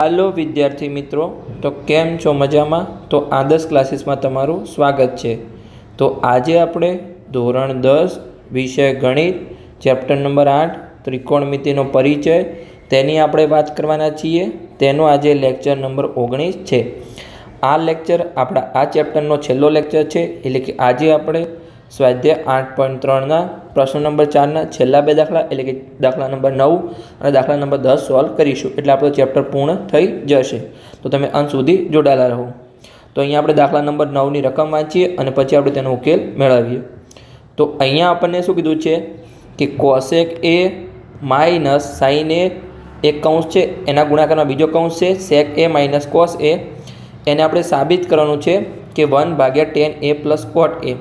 હાલો વિદ્યાર્થી મિત્રો, તો કેમ છો મજામાં? તો આદર્શ ક્લાસીસમાં તમારું સ્વાગત છે. તો આજે આપણે ધોરણ દસ, વિષય ગણિત, ચેપ્ટર નંબર આઠ, ત્રિકોણમિતિનો પરિચય, તેની આપણે વાત કરવાના છીએ. તેનો આજે લેક્ચર નંબર ઓગણીસ છે. આ લેક્ચર આપણા આ ચેપ્ટરનો છેલ્લો લેક્ચર છે, એટલે કે આજે આપણે સ્વાધ્યાય આઠ પોઈન્ટ ત્રણના પ્રશ્ન નંબર ચારના છેલ્લા બે દાખલા એટલે કે દાખલા નંબર નવ અને દાખલા નંબર દસ સોલ્વ કરીશું. એટલે આપણો ચેપ્ટર પૂર્ણ થઈ જશે. તો તમે અંત સુધી જોડાયેલા રહો. તો અહીંયા આપણે દાખલા નંબર નવની રકમ વાંચીએ અને પછી આપણે તેનો ઉકેલ મેળવીએ. તો અહીંયા આપણને શું કીધું છે કે cosec A minus sine A એક કૌંસ છે. એના ગુણાકારમાં બીજો કૌંસ છે. Sec A minus cos A. એને આપણે સાબિત કરવાનું છે કે વન ભાગ્યા ટેન એ પ્લસ કોટ એ.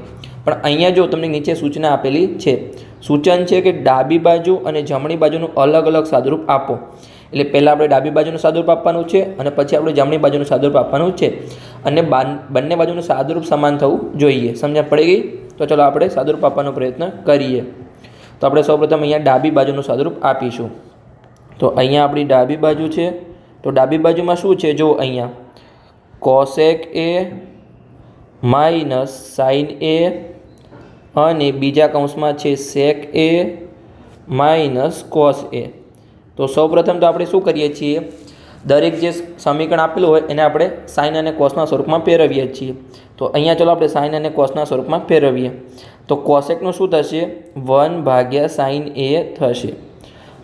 પણ અહીંયા જો તમને નીચે સૂચના આપેલી છે, સૂચન છે કે ડાબી બાજુ અને જમણી બાજુનું અલગ અલગ સાદુરૂપ આપો. એટલે પહેલાં આપણે ડાબી બાજુનું સાદુરૂપ આપવાનું છે અને પછી આપણે જમણી બાજુનું સાદુરૂપ આપવાનું છે. અને બંને બાજુનું સાદુરૂપ સમાન થવું જોઈએ. સમજણ પડી ગઈ? તો ચલો આપણે સાદુરૂપ આપવાનો પ્રયત્ન કરીએ. તો આપણે સૌપ્રથમ અહીંયા ડાબી બાજુનું સાદુરૂપ આપીશું. તો અહીંયા આપણી ડાબી બાજુ છે. તો ડાબી બાજુમાં શું છે? જો અહીંયા cosec A minus sine A અને બીજા કૌંસમાં છે સેક એ માઇનસ કોસ એ તો સૌપ્રથમ તો આપણે શું કરીએ છીએ? દરેક જે સમીકરણ આપેલું હોય એને આપણે સાઇન અને કોસના સ્વરૂપમાં ફેરવીએ છીએ. તો અહીંયા ચલો આપણે સાઇન અને કોસના સ્વરૂપમાં ફેરવીએ. તો કોસેકનું શું થશે? વન ભાગ્યા સાઇન એ થશે.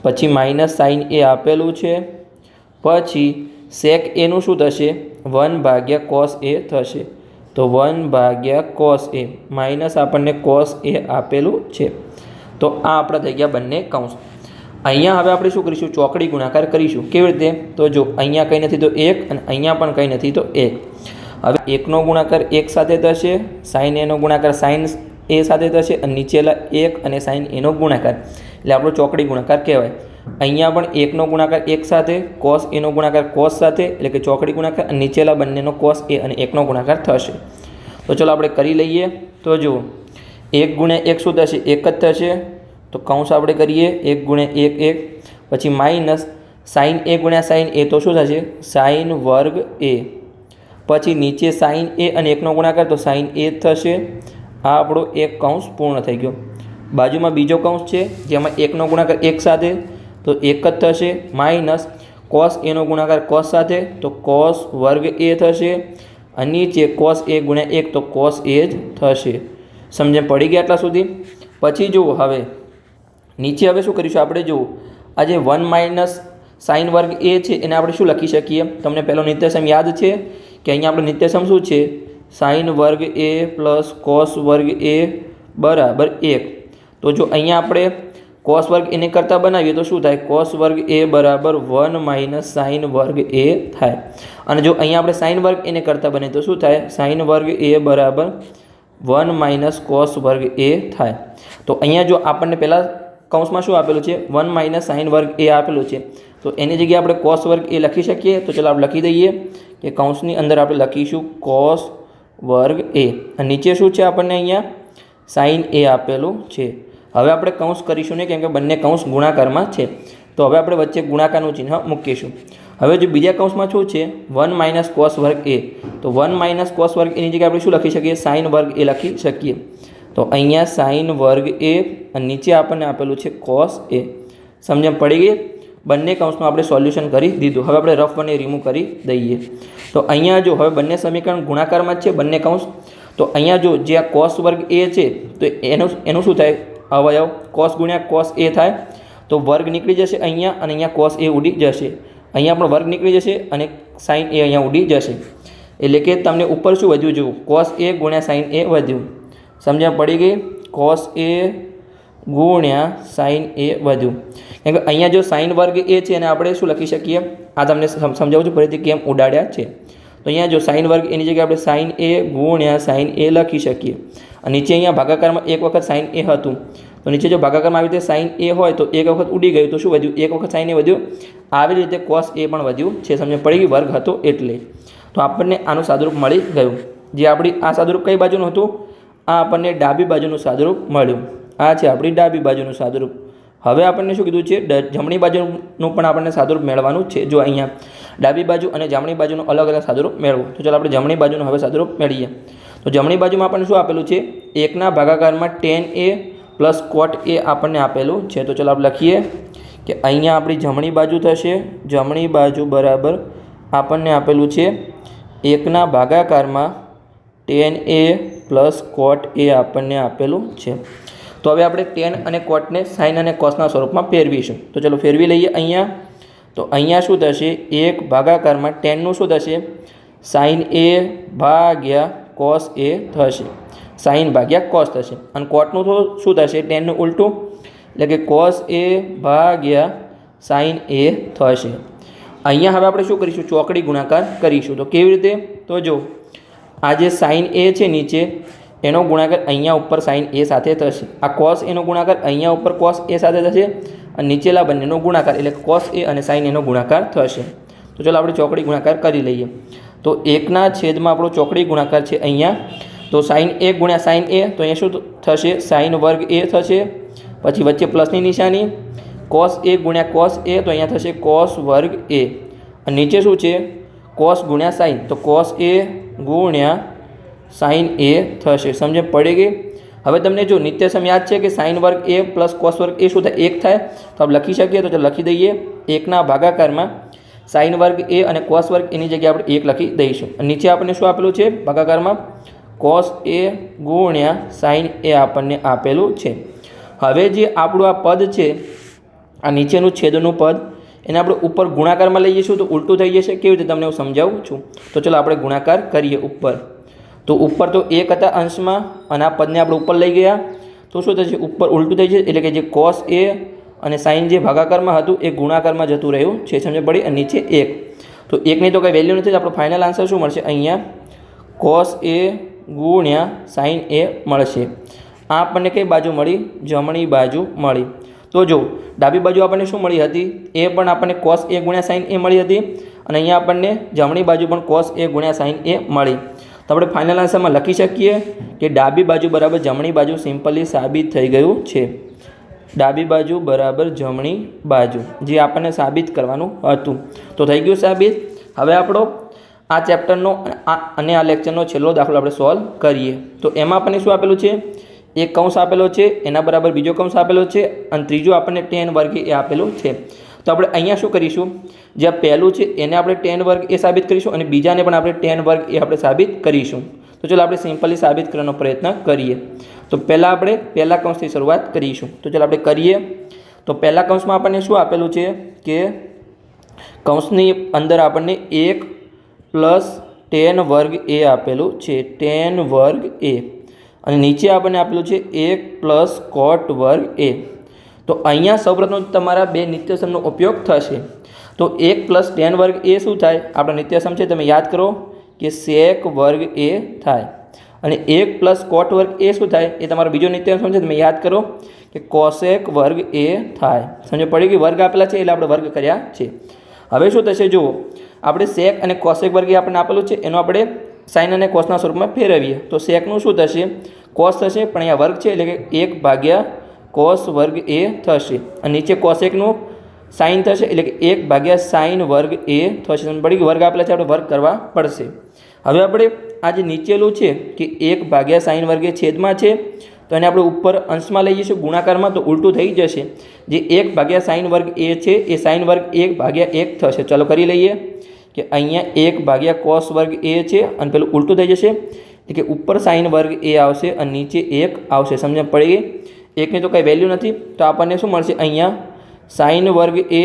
પછી માઇનસ સાઇન એ આપેલું છે. પછી સેક એનું શું થશે? વન ભાગ્યા કોસ એ થશે. તો વન ભાગ્યા કોસ એ માઇનસ આપણને કોસ એ આપેલું છે. તો આ આપણા થઈ ગયા બંને કૌંસ અહીંયા હવે આપણે શું કરીશું? ચોકડી ગુણાકાર કરીશું. કેવી રીતે? તો જો અહીંયા કંઈ નથી તો એક અને અહીંયા પણ કંઈ નથી તો એક. હવે એકનો ગુણાકાર એક સાથે થશે સાઇન એનો ગુણાકાર સાઇન એ સાથે થશે અને નીચેલા એક અને સાઇન એનો ગુણાકાર. એટલે આપણો ચોકડી ગુણાકાર કહેવાય. અહીંયા પણ એકનો ગુણાકાર એક સાથે કોસ એનો ગુણાકાર કોસ સાથે, એટલે કે ચોકડી ગુણાકાર, અને નીચેલા બંનેનો કોસ એ અને એકનો ગુણાકાર થશે. તો ચલો આપણે કરી લઈએ. તો જુઓ, એક ગુણ્યા એક શું થશે? એક જ થશે. તો કૌંસ આપણે કરીએ. એક ગુણ્યા એક એક. પછી માઇનસ સાઇન એ ગુણ્યા સાઇન એ તો શું થશે? સાઇન વર્ગ એ પછી નીચે સાઇન એ અને એકનો ગુણાકાર, તો સાઇન એ થશે. આ આપણો એક કૌંસ પૂર્ણ થઈ ગયો. બાજુમાં બીજો કૌંસ છે, જેમાં એકનો ગુણાકાર એક સાથે તો એક જ થશે, માઇનસ કોસ એનો ગુણાકાર કોસ સાથે, તો કોસ વર્ગ એ થશે અને નીચે કોસ એ ગુણ્યા એક, તો કોસ એ જ થશે. સમજણ પડી ગયા એટલા સુધી? પછી જુઓ હવે. નીચે હવે શું કરીશું આપણે? જુઓ. આ જે વન માઇનસ સાઇન વર્ગ એ છે, એને આપણે શું લખી શકીએ? તમને પહેલો નિત્યસમ યાદ છે કે અહીંયા આપણે નિત્યસમ શું છે? સાઇન વર્ગ એ પ્લસ કોસ વર્ગ એ બરાબર એક. તો જો અહીંયા આપણે કોસ વર્ગ એને કરતાં બનાવીએ તો શું થાય? કોસ વર્ગ એ બરાબર વન માઇનસ સાઇન વર્ગ એ થાય. અને જો અહીંયા આપણે સાઇન વર્ગ એને કરતાં બને તો શું થાય? સાઇન વર્ગ એ બરાબર વન માઇનસ કોસ વર્ગ એ થાય. તો અહીંયા જો આપણને પહેલાં કૌંસમાં શું આપેલું છે? વન માઇનસ સાઇન વર્ગ એ આપેલું છે. તો એની જગ્યાએ આપણે કોસ વર્ગ એ લખી શકીએ. તો ચાલો આપણે લખી દઈએ કે કૌંસની અંદર આપણે લખીશું કોસ વર્ગ એ. અને નીચે શું છે આપણને અહીંયા? સાઇન એ આપેલું છે. હવે આપણે કૌંસ કરીશું નહીં, કેમ કે બંને કૌંસ ગુણાકારમાં છે. તો હવે આપણે વચ્ચે ગુણાકારનું ચિહ્ન મૂકીશું. હવે જો બીજા કૌંસમાં શું છે? વન માઇનસ કોસ વર્ગ એ. તો વન માઇનસ કોસ વર્ગ એની જગ્યાએ આપણે શું લખી શકીએ? સાઇન વર્ગ એ લખી શકીએ. તો અહીંયા સાઇન વર્ગ એ અને નીચે આપણને આપેલું છે કોસ એ. સમજણ પડી ગઈ? બંને કૌંસનું આપણે સોલ્યુશન કરી દીધું. હવે આપણે રફ વનને રિમૂવ કરી દઈએ. તો અહીંયા જો હવે બંને સમીકરણ ગુણાકારમાં જ છે, બંને કૌંસ. તો અહીંયા જો જે આ કોસ વર્ગ એ છે, તો એનું એનું શું થાય? અવયવ કોસ ગુણ્યા કોસ એ થાય, તો વર્ગ નીકળી જશે અહીંયા અને અહીંયા કોસ એ ઉડી જશે. અહીંયા પણ વર્ગ નીકળી જશે અને સાઇન એ અહીંયા ઉડી જશે. એટલે કે તમને ઉપર શું વધ્યું જોવું કોસ એ ગુણ્યા સાઇન એ વધ્યું. સમજણ પડી ગઈ? કોસ એ ગુણ્યા સાઇન એ વધ્યું. કેમ કે અહીંયા જો સાઇન વર્ગ એ છે અને આપણે શું લખી શકીએ? આ તમને સમ- સમજાવું છું ફરીથી કેમ ઉડાડ્યા છે. તો અહીંયા જો સાઇન વર્ગ એની જગ્યાએ આપણે સાઇન એ ગુણ્યા સાઇન એ લખી શકીએ. અને નીચે અહીંયા ભાગાકારમાં એક વખત સાઇન એ હતું. તો નીચે જો ભાગાકારમાં આવી રીતે સાઇન એ હોય તો એક વખત ઉડી ગયું તો શું વધ્યું? એક વખત સાઇન એ વધ્યું? આવી રીતે કોસ એ પણ વધ્યું છે સમજણ પડી ગઈ વર્ગ હતો એટલે. તો આપણને આનું સાદુરૂપ મળી ગયું. જે આપણી આ સાદુરૂપ કઈ બાજુનું હતું? આ આપણને ડાબી બાજુનું સાદુરૂપ મળ્યું. આ છે આપણી ડાબી બાજુનું સાદુરૂપ. હવે આપણને શું કીધું છે? જમણી બાજુનું પણ આપણને સાદુરૂપ મેળવવાનું છે. જો અહીંયા ડાબી બાજુ અને જમણી બાજુનું અલગ અલગ સાદુરૂપ મેળવો. તો ચાલો આપણે જમણી બાજુનું હવે સાદુરૂપ મેળવીએ. તો જમણી બાજુમાં આપણને શું આપેલું છે? એકના ભાગાકારમાં ટેન એ પ્લસ કોટ એ આપણને આપેલું છે. તો ચાલો આપણે લખીએ કે અહીંયા આપણી જમણી બાજુ થશે. જમણી બાજુ બરાબર આપણને આપેલું છે એકના ભાગાકારમાં ટેન એ પ્લસ કોટ એ આપણને આપેલું છે. તો હવે આપણે ટેન અને કોટને સાઇન અને કોસના સ્વરૂપમાં ફેરવીશું. તો ચલો ફેરવી લઈએ અહીંયા. તો અહીંયા શું થશે? એક ભાગાકારમાં ટેનનું શું થશે? સાઇન એ ભાગ્યા કોસ એ થશે. સાઇન ભાગ્યા કોસ થશે. અને કોટનું તો શું થશે? ટેનનું ઉલટું? એટલે કે કોસ એ ભાગ્યા સાઇન એ થશે. અહીંયા હવે આપણે શું કરીશું? ચોકડી ગુણાકાર કરીશું. તો કેવી રીતે? તો જો, આ જે સાઇન એ છે નીચે, એનો ગુણાકાર અહીંયા ઉપર સાઇન એ સાથે થશે. આ કોસ એનો ગુણાકાર અહીંયા ઉપર કોસ એ સાથે થશે અને નીચેલા બંનેનો ગુણાકાર, એટલે કોસ એ અને સાઇન એનો ગુણાકાર થશે. તો ચાલો આપણે ચોકડી ગુણાકાર કરી લઈએ. તો એકના છેદમાં આપણો ચોકડી ગુણાકાર છે અહીંયા. તો સાઇન એ ગુણ્યા સાઇન એ, તો અહીંયા શું થશે? સાઇન વર્ગ એ થશે. પછી વચ્ચે પ્લસની નિશાની. કોસ એ ગુણ્યા કોસ એ, તો અહીંયા થશે કોસ વર્ગ એ. અને નીચે શું છે? કોસ ગુણ્યા સાઇન તો કોસ એ ગુણ્યા સાઇન એ થશે. સમજે? પડી ગઈ? હવે તમને જો નિત્ય સમ યાદ છે કે સાઇન વર્ગ એ પ્લસ કોસ વર્ગ એ શું થાય? એક થાય. તો આપણે લખી શકીએ તો લખી દઈએ. એકના ભાગાકારમાં સાઇન વર્ગ એ અને કોસ વર્ગ એની જગ્યાએ આપણે એક લખી દઈશું. નીચે આપણને શું આપેલું છે? ભાગાકારમાં કોસ એ ગુણ્યા સાઇન એ આપણને આપેલું છે. હવે જે આપણું આ પદ છે, આ નીચેનું છેદનું પદ, એને આપણે ઉપર ગુણાકારમાં લઈ જઈશું તો ઉલટું થઈ જશે. કેવી રીતે તમને હું સમજાવું છું? તો ચલો આપણે ગુણાકાર કરીએ ઉપર. તો ઉપર તો એક હતા અંશમાં અને આ પદને આપણે ઉપર લઈ ગયા. તો શું થશે? ઉપર ઉલટું થઈ જશે. એટલે કે જે કોસ એ અને સાઇન જે ભાગાકારમાં હતું એ ગુણાકારમાં જતું રહ્યું છે. સમજ પડી? અને નીચે એક. તો એકની તો કંઈ વેલ્યુ નથી. આપણો ફાઇનલ આન્સર શું મળશે? અહીંયા કોસ એ ગુણ્યા સાઇન એ મળશે. આ આપણને કઈ બાજુ મળી? જમણી બાજુ મળી. તો જો, ડાબી બાજુ આપણને શું મળી હતી? એ પણ આપણને કોસ એ ગુણ્યા સાઇન એ મળી હતી. અને અહીંયા આપણને જમણી બાજુ પણ કોસ એ ગુણ્યા સાઇન એ મળી. તો આપણે ફાઇનલ આન્સરમાં લખી શકીએ કે ડાબી બાજુ બરાબર જમણી બાજુ સિમ્પલી સાબિત થઈ ગયું છે. ડાબી બાજુ બરાબર જમણી બાજુ, જે આપણને સાબિત કરવાનું હતું. તો થઈ ગયું સાબિત. હવે આપણો આ ચેપ્ટરનો અને આ લેક્ચરનો છેલ્લો દાખલો આપણે સોલ્વ કરીએ. તો એમાં આપણને શું આપેલું છે? એક કૌંસ આપેલો છે, એના બરાબર બીજો કૌંસ આપેલો છે, અને ત્રીજો આપણને ટેન વર્ગ એ આપેલું છે. તો આપણે અહીંયા શું કરીશું? જે પહેલું છે, એને આપણે ટેન વર્ગ એ સાબિત કરીશું, અને બીજાને પણ આપણે ટેન વર્ગ એ આપણે સાબિત કરીશું. તો ચાલો આપણે સિમ્પલી સાબિત કરવાનો પ્રયત્ન કરીએ. તો પહેલાં આપણે પહેલા કૌંસથી શરૂઆત કરીશું. તો ચાલો આપણે કરીએ. તો પહેલા કૌંસમાં આપણને શું આપેલું છે કે કૌંસની અંદર આપણને એક પ્લસ ટેન વર્ગ એ આપેલું છે. ટેન વર્ગ એ. અને નીચે આપણને આપેલું છે એક પ્લસ કોટ વર્ગ એ. તો અહીંયા સૌપ્રથમ તમારા બે નિત્યસમનો ઉપયોગ થશે. તો એક પ્લસ ટેન વર્ગ એ શું થાય? આપણા નિત્યસમ છે, તમે યાદ કરો કે સેક વર્ગ એ થાય. અને એક પ્લસ કોટ વર્ગ એ શું થાય? એ તમારો બીજો નિત્યસમ છે, તમે યાદ કરો કે કોસેક વર્ગ એ થાય. સમજ, પડી ગઈ વર્ગ આપેલા છે, એટલે આપણે વર્ગ કર્યા છે. હવે શું થશે? જુઓ. આપણે સેક અને કોસેક વર્ગી આપણને આપેલું છે, એનો આપણે સાઇન અને કોસના સ્વરૂપમાં ફેરવીએ. તો સેકનું શું થશે? કોસ થશે, પણ અહીંયા વર્ગ છે એટલે કે એક ભાગ્યા કોસ વર્ગ એ થશે. અને નીચે કોસેકનું સાઇન થશે એટલે કે એક ભાગ્યા સાઇન વર્ગ એ થશે. બળી વર્ગ આપેલા છે, આપણે વર્ગ કરવા પડશે. હવે આપણે આ જે નીચેલું છે કે એક ભાગ્યા સાઇન વર્ગ છેદમાં છે, તો એને આપણે ઉપર અંશમાં લઈ જઈશું, ગુણાકારમાં તો ઉલટું થઈ જશે. જે એક ભાગ્યા સાઇન વર્ગ એ છે, એ સાઇન વર્ગ એક ભાગ્યા એક થશે. ચાલો કરી લઈએ. કે અહીંયા એક ભાગ્યા કોસ વર્ગ એ છે અને પેલું ઉલટું થઈ જશે એટલે કે ઉપર સાઇન વર્ગ એ આવશે અને નીચે એક આવશે. સમજણ પડી ગઈ? એકની તો કંઈ વેલ્યુ નથી. તો આપણને શું મળશે? અહીંયા સાઇન વર્ગ એ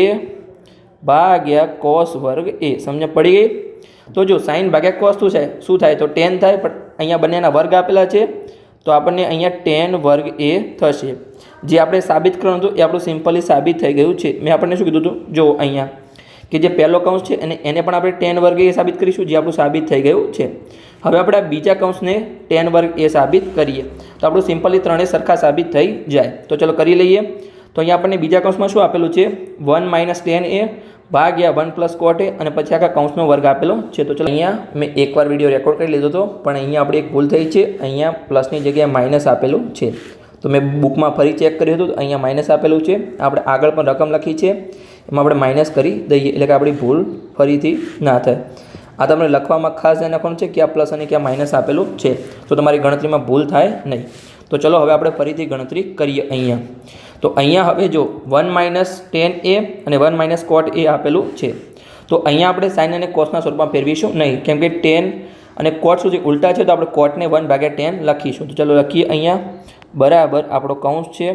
ભાગ્યા કોસ વર્ગ એ. સમજણ પડી ગઈ? તો જો સાઇન ભાગ્યા કોસ શું છે શું થાય? તો ટેન થાય, પણ અહીંયા બંનેના વર્ગ આપેલા છે. તો આપણને અહીંયા ટેન વર્ગ એ થશે. જે આપણે સાબિત કરવાનું હતું, એ આપણું સિમ્પલી સાબિત થઈ ગયું છે. મેં આપણને શું કીધું હતું? જો અહીંયા કે જે પહેલો કૌંસ છે અને એને પણ આપણે ટેન વર્ગ એ સાબિત કરીશું, જે આપણું સાબિત થઈ ગયું છે. હવે આપણે આ બીજા કૌંસને ટેન વર્ગ એ સાબિત કરીએ. તો આપણું સિમ્પલી ત્રણેય સરખા સાબિત થઈ જાય. તો ચલો કરી લઈએ. તો અહીંયા આપણને બીજા કૌંસમાં શું આપેલું છે? વન માઇનસ ટેન એ ભાગ્યા વન પ્લસ કોટ અને પછી આખા કૌંસનો વર્ગ આપેલો છે. તો ચલો અહીંયા મેં એકવાર વીડિયો રેકોર્ડ કરી લીધો હતો, પણ અહીંયા આપણે એક ભૂલ થઈ છે. અહીંયા પ્લસની જગ્યાએ માઇનસ આપેલું છે. તો મેં બુકમાં ફરી ચેક કર્યું હતું અહીંયા માઇનસ આપેલું છે. આપણે આગળ પણ રકમ લખી છે. એમાં આપણે માઇનસ કરી દઈએ, એટલે કે આપણી ભૂલ ફરીથી ના થાય. આ તમને લખવામાં ખાસ ધ્યાન રાખવાનું છે ક્યાં પ્લસ અને ક્યાં માઇનસ આપેલું છે. તો તમારી ગણતરીમાં ભૂલ થાય નહીં. તો ચલો હવે આપણે ફરીથી ગણતરી કરીએ અહીંયા. તો અહીંયા હવે જો વન માઇનસ ટેન એ અને વન માઇનસ કોટ એ આપેલું છે. તો અહીંયા આપણે સાઇન અને કોસના સ્વરૂપમાં ફેરવીશું નહીં. કેમ કે ટેન અને કોટ છે? ઉલટા છે, તો આપણે કોટને વન ભાગ્યા ટેન લખીશું. તો ચલો લખીએ અહીંયા. બરાબર આપણો કૌંસ છે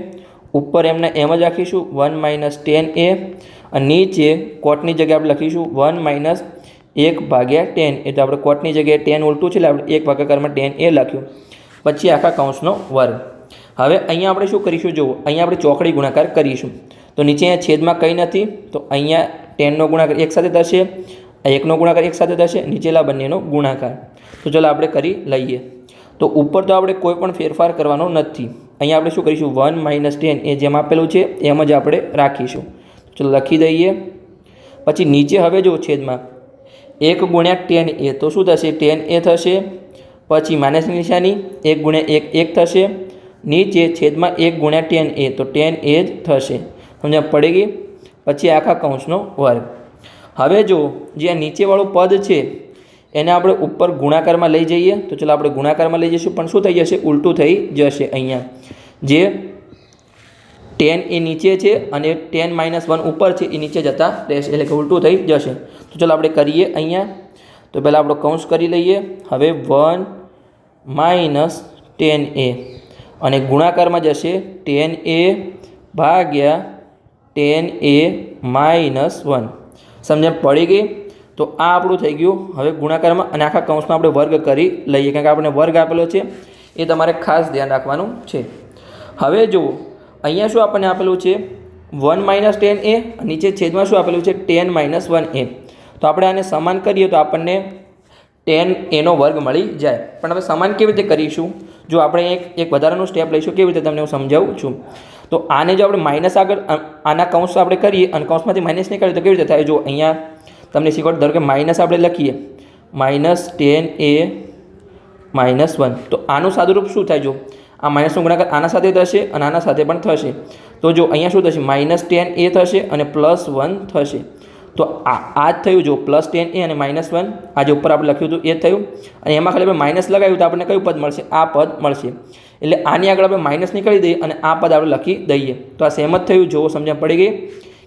ઉપર એમને એમ જ રાખીશું વન માઇનસ ટેન એ, અને નીચે કોટની જગ્યાએ આપણે લખીશું, વન માઇનસ એક ભાગ્યા ટેન. એટલે આપણે કોટની જગ્યાએ ટેન ઉલટું છે, એટલે આપણે એક ભાગાકારમાં ટેન એ લખ્યું. પછી આખા કૌંસનો વર્ગ. હવે અહીંયા આપણે શું કરીશું, જુઓ, અહીંયા આપણે ચોકડી ગુણાકાર કરીશું. તો નીચે અહીંયા છેદમાં કંઈ નથી, તો અહીંયા ટેનનો ગુણાકાર એક સાથે થશે એકનો ગુણાકાર એક સાથે થશે, નીચેલા બંનેનો ગુણાકાર. તો ચાલો આપણે કરી લઈએ. તો ઉપર તો આપણે કોઈ પણ ફેરફાર કરવાનો નથી. અહીંયા આપણે શું કરીશું? વન માઇનસ ટેન એ જેમ આપેલું છે, એમ જ આપણે રાખીશું. ચલો લખી દઈએ. પછી નીચે હવે જો છેદમાં એક ગુણ્યા ટેન એ, તો શું થશે? ટેન એ થશે. પછી માઇનસની નિશાની એક ગુણ્યા એક એક થશે. નીચે છેદમાં એક ગુણ્યા ટેન એ, તો ટેન એ જ થશે. સમજ્યા પડી ગઈ? પછી આખા કૌંસનો વર્ગ. હવે જો જે આ નીચેવાળું પદ છે એને આપણે ઉપર ગુણાકારમાં લઈ જઈએ. તો ચલો આપણે ગુણાકારમાં લઈ જઈશું. પણ શું થઈ જશે? ઉલટું થઈ જશે અહીંયા. જે ટેન એ નીચે છે અને ટેન માઇનસ વન ઉપર છે, એ નીચે જતા રહેશે. એટલે કે ઉલટું થઈ જશે. તો ચલો આપણે કરીએ અહીંયા. તો પહેલાં આપણો કૌંસ કરી લઈએ. હવે વન માઇનસ ટેન એ. અને ગુણાકારમાં જશે ટેન એ ભાગ્યા ટેન એ માઇનસ વન. સમજણ પડી ગઈ? તો આ આપણું થઈ ગયું. હવે ગુણાકારમાં અને આખા કૌંસમાં આપણે વર્ગ કરી લઈએ, કારણ કે આપણે વર્ગ આપેલો છે. એ તમારે ખાસ ધ્યાન રાખવાનું છે. હવે જુઓ, અહીંયા શું આપણને આપેલું છે? વન માઇનસ ટેન એ નીચે છેદમાં શું આપેલું છે? Ten minus one A. તો આપણે આને સમાન કરીએ તો આપણને ટેન એનો વર્ગ મળી જાય. પણ હવે સમાન કેવી રીતે કરીશું? જો આપણે એક એક વધારાનું સ્ટેપ લઈશું, કેવી રીતે તમને હું સમજાવું છું? તો આને જો આપણે માઇનસ આગળ આના કૌંસ આપણે કરીએ અને કૌંસમાંથી માઇનસ નહીં કરીએ તો કેવી રીતે થાય? જો અહીંયા તમને શીખવાડ? ધારો કે માઇનસ આપણે લખીએ. Minus ten A minus one તો આનું સાદુરૂપ શું થાય જો? આ માઇનસનો ગુણાકાર આના સાથે થશે અને આના સાથે પણ થશે. તો જો અહીંયા શું થશે? માઇનસ ટેન એ થશે અને પ્લસ વન થશે. તો આ આ જ થયું જો. પ્લસ ટેન એ અને માઇનસ વન આ જે ઉપર આપણે લખ્યું હતું, એ થયું. અને એમાં ખાલી આપણે માઇનસ લગાવ્યું તો આપણને કયું પદ મળશે? આ પદ મળશે. એટલે આની આગળ આપણે માઇનસ નીકળી દઈએ અને આ પદ આપણે લખી દઈએ. તો આ સેમ જ થયું. જોવો સમજણ પડી ગઈ?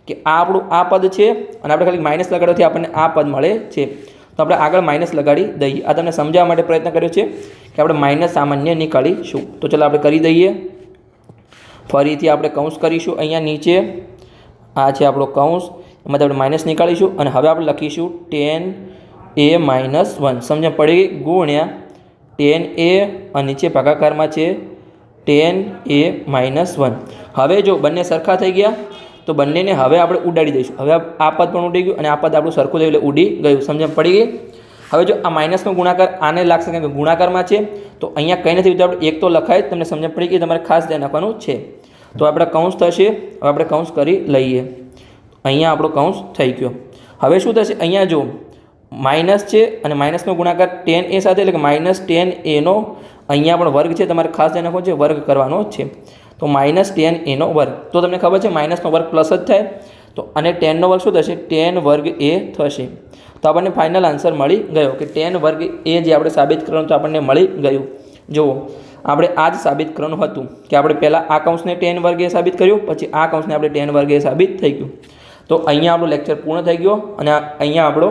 કે આ આપણું આ પદ છે અને આપણે ખાલી માઇનસ લગાડવાથી આપણને આ પદ મળે છે. તો આપણે આગળ માઇનસ લગાડી દઈએ. આ તમને સમજાવવા માટે પ્રયત્ન કર્યો છે કે આપણે માઇનસ સામાન્ય નીકાળીશું. તો ચાલો આપણે કરી દઈએ. ફરીથી આપણે કૌંસ કરીશું અહીંયા નીચે. આ છે આપણો કૌંસ. એમાંથી આપણે માઇનસ નીકાળીશું અને હવે આપણે લખીશું ટેન એ માઇનસ વન સમજણ પડી ગુણ્યા ટેન એ અને નીચે ભાગાકારમાં છે. ટેન એ માઇનસ વન હવે જો બંને સરખા થઈ ગયા તો બંનેને હવે આપણે ઉડાડી દઈશું. હવે આ પદ પણ ઉડી ગયું અને આ પદ આપણું સરખું થયું એટલે ઉડી ગયું. સમજણ પડી ગઈ? હવે જો આ માઇનસનો ગુણાકાર આને લાગશે કે ગુણાકારમાં છે, તો અહીંયા કંઈ નથી આપણે એક તો લખાય, તમને સમજણ પડી ગઈ, તમારે ખાસ ધ્યાન રાખવાનું છે. તો આપણે કૌંસ થશે, હવે આપણે કૌંસ કરી લઈએ. અહીંયા આપણો કૌંસ થઈ ગયો. હવે શું થશે? અહીંયા જો માઇનસ છે અને માઇનસનો ગુણાકાર ટેન એ સાથે, એટલે કે માઇનસ ટેન એનો અહીંયા પણ વર્ગ છે, તમારે ખાસ ધ્યાન રાખવાનું છે, વર્ગ કરવાનો છે. તો માઇનસ ટેન એનો વર્ગ. તો તમને ખબર છે માઇનસનો વર્ગ પ્લસ જ થાય. તો અને ટેનનો વર્ગ શું થશે? ટેન વર્ગ એ થશે. તો આપણને ફાઇનલ આન્સર મળી ગયો કે ટેન વર્ગ એ જે આપણે સાબિત કરવાનું તો આપણને મળી ગયું. જુઓ, આપણે આ જ સાબિત કરવાનું હતું કે આપણે પહેલાં આ કૌંસને ટેન વર્ગે સાબિત કર્યું, પછી આ કૌંસને આપણે ટેન વર્ગે સાબિત થઈ ગયું. તો અહીંયા આપણું લેક્ચર પૂર્ણ થઈ ગયો અને અહીંયા આપણો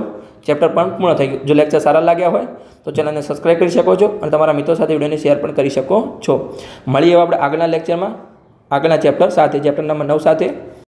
ચેપ્ટર પણ પૂર્ણ થઈ ગયું. જો લેક્ચર સારા લાગ્યા હોય, તો ચેનલને સબસ્ક્રાઈબ કરી શકો છો અને તમારા મિત્રો સાથે વિડીયોને શેર પણ કરી શકો છો. મળીએ આપણે આગળના લેક્ચરમાં. આગળના ચેપ્ટર સાથે, ચેપ્ટર નંબર નવ સાથે.